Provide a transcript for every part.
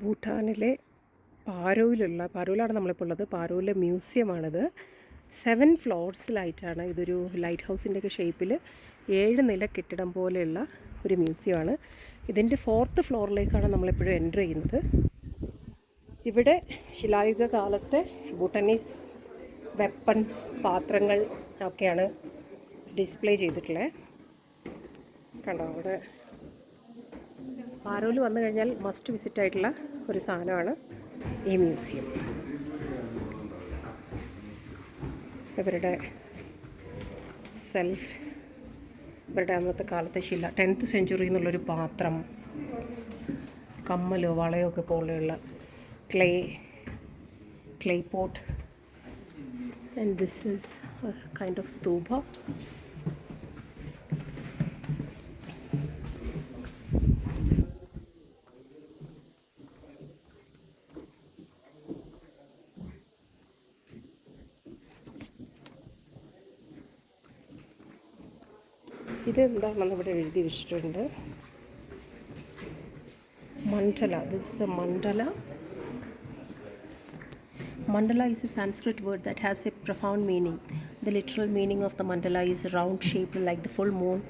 ഭൂട്ടാനിലെ പാരോയിലുള്ള പാരോയിലാണ് നമ്മളിപ്പോൾ ഉള്ളത്. പാരോയിലെ മ്യൂസിയമാണിത്. സെവൻ ഫ്ലോർസിലായിട്ടാണ് ഇതൊരു ലൈറ്റ് ഹൗസിന്റെയൊക്കെ ഷേപ്പിൽ ഏഴ് നില കെട്ടിടം പോലെയുള്ള ഒരു മ്യൂസിയമാണ്. ഇതിന്റെ ഫോർത്ത് ഫ്ലോറിലേക്കാണ് നമ്മളിപ്പോഴും എന്റർ ചെയ്യുന്നത്. ഇവിടെ ശിലായുഗ കാലത്തെ ബുട്ടനീസ് വെപ്പൺസ് പാത്രങ്ങൾ ഒക്കെയാണ് ഡിസ്പ്ലേ ചെയ്തിട്ടുള്ളത്. കണ്ടോ അവിടെ പാരോയിൽ വന്നു കഴിഞ്ഞാൽ മസ്റ്റ് വിസിറ്റ് ആയിട്ടുള്ള ഒരു സാധനമാണ് ഈ മ്യൂസിയം. ഇവരുടെ സെൽഫ് ഇവരുടെ അന്നത്തെ കാലത്തെ ശില ടെൻത്ത് സെഞ്ചുറി എന്നുള്ളൊരു പാത്രം കമ്മലോ വളയോ ഒക്കെ പോലെയുള്ള clay clay pot and this is kind of stupa ഇതെന്താണെന്ന് ഇവിടെ എഴുതി വെച്ചിട്ടുണ്ട്. മണ്ഡല this is a mandala. Mandala is a Sanskrit word that has a profound meaning the literal meaning of the mandala is a round shape like the full moon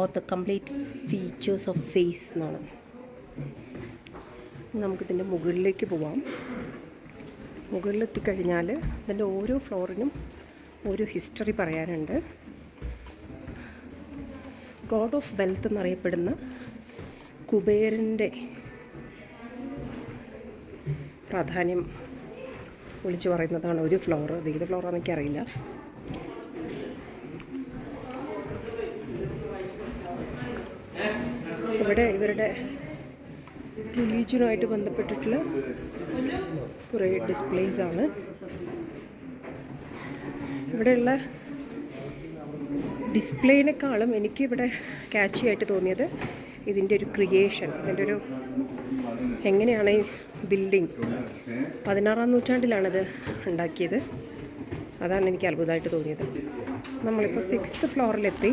or the complete features of face എന്നാണ്. നമുക്കിതിന്റെ മുകളിലേക്ക് പോവാം. മുകളിലെത്തിക്കഴിഞ്ഞാൽ ഇതിന്റെ ഓരോ ഫ്ലോറിനും ഒരു history പറയാനുണ്ട്. God of wealth എന്നറിയപ്പെടുന്ന കുബേരന്റെ പ്രാധാന്യം വിളിച്ചു പറയുന്നതാണ് ഒരു ഫ്ലോർ അത് ഏത് ഫ്ലോറാണെന്ന് എനിക്കറിയില്ല. ഇവിടെ ഇവരുടെ റിലീജിയനുമായിട്ട് ബന്ധപ്പെട്ടിട്ടുള്ള കുറേ ഡിസ്പ്ലേസ് ആണ്. ഇവിടെയുള്ള ഡിസ്പ്ലേനേക്കാളും എനിക്കിവിടെ ക്യാച്ചി ആയിട്ട് തോന്നിയത് ഇതിന്റെ ഒരു ക്രിയേഷൻ ഇതിന്റെ ഒരു എങ്ങനെയാണ് ഈ ബിൽഡിംഗ് പതിനാറാം നൂറ്റാണ്ടിലാണത് ഉണ്ടാക്കിയത്. അതാണ് എനിക്ക് അത്ഭുതമായിട്ട് തോന്നിയത്. നമ്മളിപ്പോൾ സിക്സ്ത് ഫ്ലോറിലെത്തി.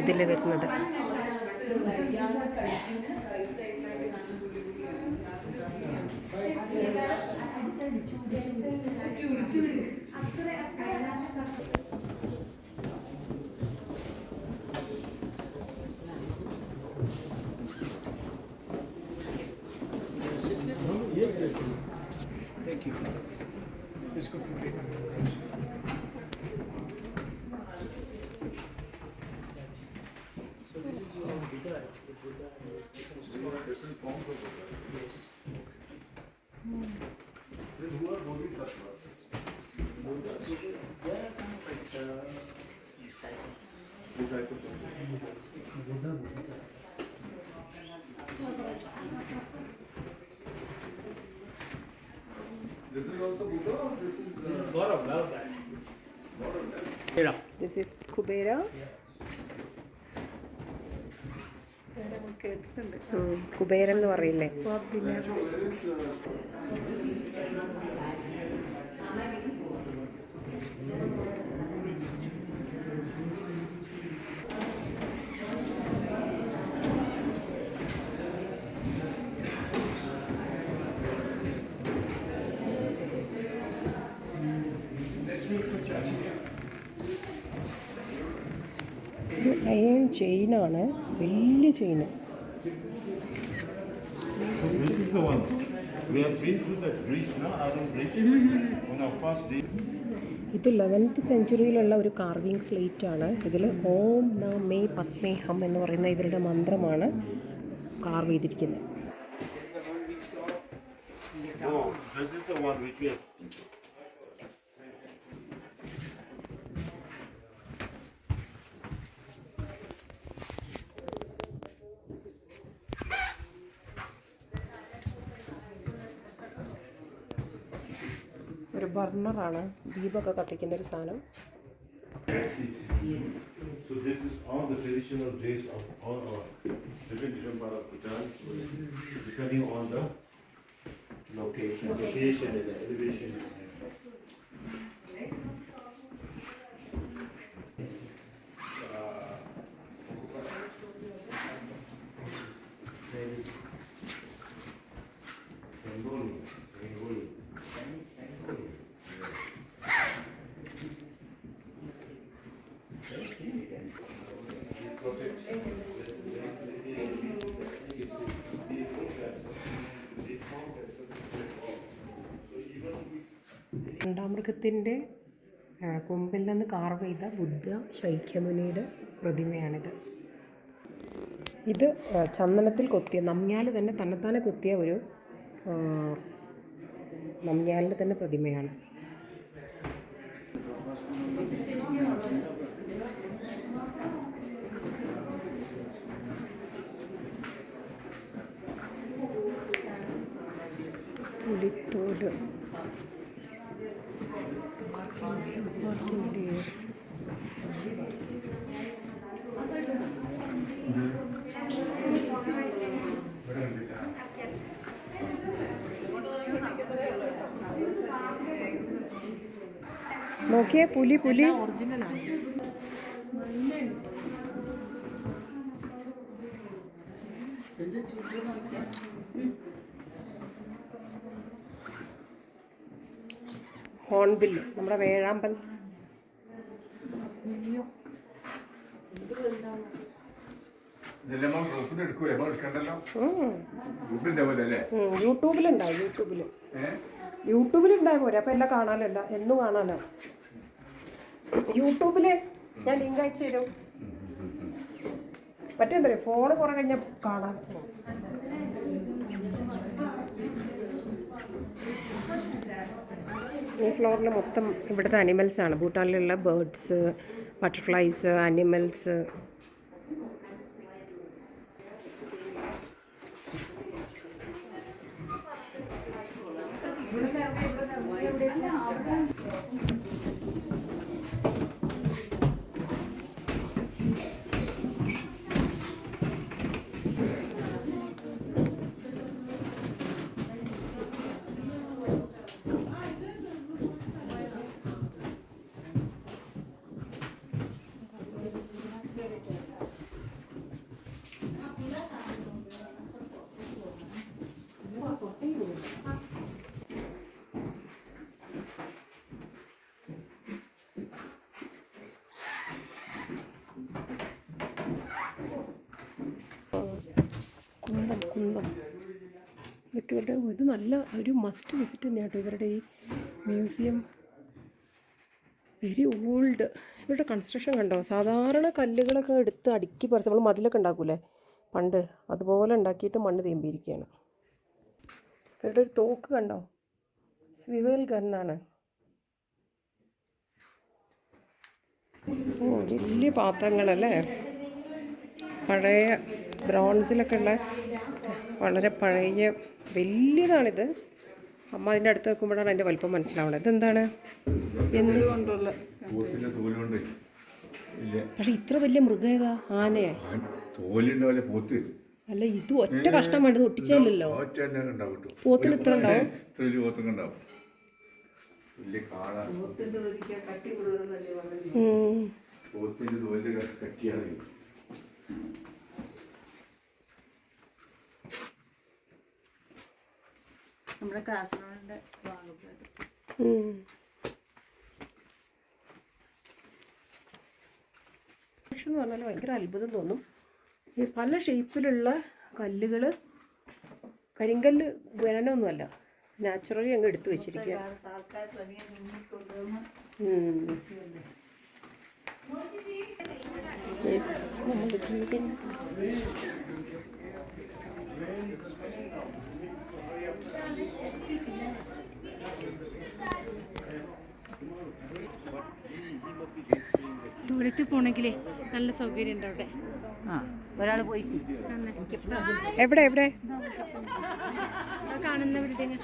ഇതിൽ വരുന്നത് അത്ര you. This is also Buddha or this is? Uh, Gaurav, love that. This is Kubera Kuberan എന്ന് പറയില്ലേ അയൺ ചെയിനാണ് വലിയ ചെയിൻ ഇത് ലെവൻത്ത് സെഞ്ചുറിയിലുള്ള ഒരു കാർവിംഗ് സ്ലേറ്റ് ആണ്. ഇതിൽ ഓം ന മേ പത്മേഹം എന്ന് പറയുന്ന ഇവരുടെ മന്ത്രമാണ് കാർവ് ചെയ്തിരിക്കുന്നത്. ബർണറാണ് ദീപമൊക്കെ കത്തിക്കുന്ന ഒരു സാധനം So this is all the traditional dress of all our different different part of Bhutan, depending on the location, location and the elevation. രണ്ടാമൃഗത്തിന്റെ കൊമ്പിൽ നിന്ന് കാർവ് ചെയ്ത ബുദ്ധ ശൈഖ്യമുനിയുടെ പ്രതിമയാണിത്. ഇത് ചന്ദനത്തിൽ കൊത്തിയ നമ്യാൽ തന്നെ തന്നെത്താനെ കൊത്തിയ ഒരു നമ്യാലിന്റെ തന്നെ പ്രതിമയാണ്. പുലിത്തോട് നോക്കിയേ പുലി പുലി. ഒറിജിനലാണ് എന്റെ ചുറ്റും ഇതെല്ലാം നമ്മൾ നമ്മുടെ വേഴാമ്പൽ യൂട്യൂബിലുണ്ടാവും യൂട്യൂബിൽ ഏഹ് യൂട്യൂബിലുണ്ടായ പോരെ അപ്പം എല്ലാം കാണാനല്ല എന്നും കാണാനോ. യൂട്യൂബിൽ ഞാൻ ലിങ്ക് അയച്ചു തരും. പറയുക ഫോണ് കുറെ കഴിഞ്ഞാൽ കാണാൻ. ഈ ഫ്ലോറിൽ മൊത്തം ഇവിടുത്തെ അനിമൽസ് ആണ്. ഭൂട്ടാനിലുള്ള ബേർഡ്സ് ബട്ടർഫ്ലൈസ് അനിമൽസ് കുന്തം കുന്തം. ഇതൊക്കെ ഇവരുടെ ഇത് നല്ല ഒരു മസ്റ്റ് വിസിറ്റ് തന്നെയാണ് കേട്ടോ ഇവരുടെ ഈ മ്യൂസിയം വെരി ഓൾഡ് ഇവരുടെ കൺസ്ട്രക്ഷൻ കണ്ടോ? സാധാരണ കല്ലുകളൊക്കെ എടുത്ത് അടുക്കി പറിച്ച് നമ്മൾ മതിലൊക്കെ ഉണ്ടാക്കൂലേ? പണ്ട് അതുപോലെ ഉണ്ടാക്കിയിട്ട് മണ്ണ് തേമ്പിയിരിക്കുകയാണ് ഇവരുടെ ഒരു തോക്ക് കണ്ടോ? സ്വിവൽ ഗണ്ണാണ് ഓ വലിയ പാത്രങ്ങളല്ലേ? പഴയ ബ്രോൺസിലൊക്കെ ഉള്ള വളരെ പഴയ വലിയതാണിത്. അമ്മ അതിന്റെ അടുത്ത് വെക്കുമ്പോഴാണ് അതിന്റെ വലിപ്പം മനസ്സിലാവുന്നത്. ഇതെന്താണ്? പക്ഷേ ഇത്ര വലിയ മൃഗേതാ ഏതാ? ആനയെ? അല്ല ഇത് ഒറ്റ കഷ്ണം വേണ്ടത് ഒട്ടിച്ചല്ലോ പോത്തിൽ ഇത്ര ഉണ്ടാവും? ഇത്ര വലിയ പോത്തൊക്കെ ഉണ്ടാവും. വലിയ കാള ഉം. പോത്തിന്റെ തോലിന്റെ കട്ടിയാണ് നമ്മുടെ കാസർഗോഡിന്റെ ഭാഗത്ത് ഉം. എന്ന് പറഞ്ഞാൽ ഭയങ്കര അത്ഭുതം തോന്നും ഈ പല ഷേപ്പിലുള്ള കല്ലുകൾ കരിങ്കല്ല് വനമൊന്നുമല്ല നാച്ചുറലി അങ്ങ് എടുത്തു വെച്ചിരിക്കുക. നമ്മുടെ ജീവിതം. ടോയ്ലറ്റ് പോണെങ്കിലേ നല്ല സൗകര്യം ഉണ്ട് അവിടെ ഒരാൾ പോയി. എവിടെ എവിടെ? കാണുന്ന ബിൽഡിങ്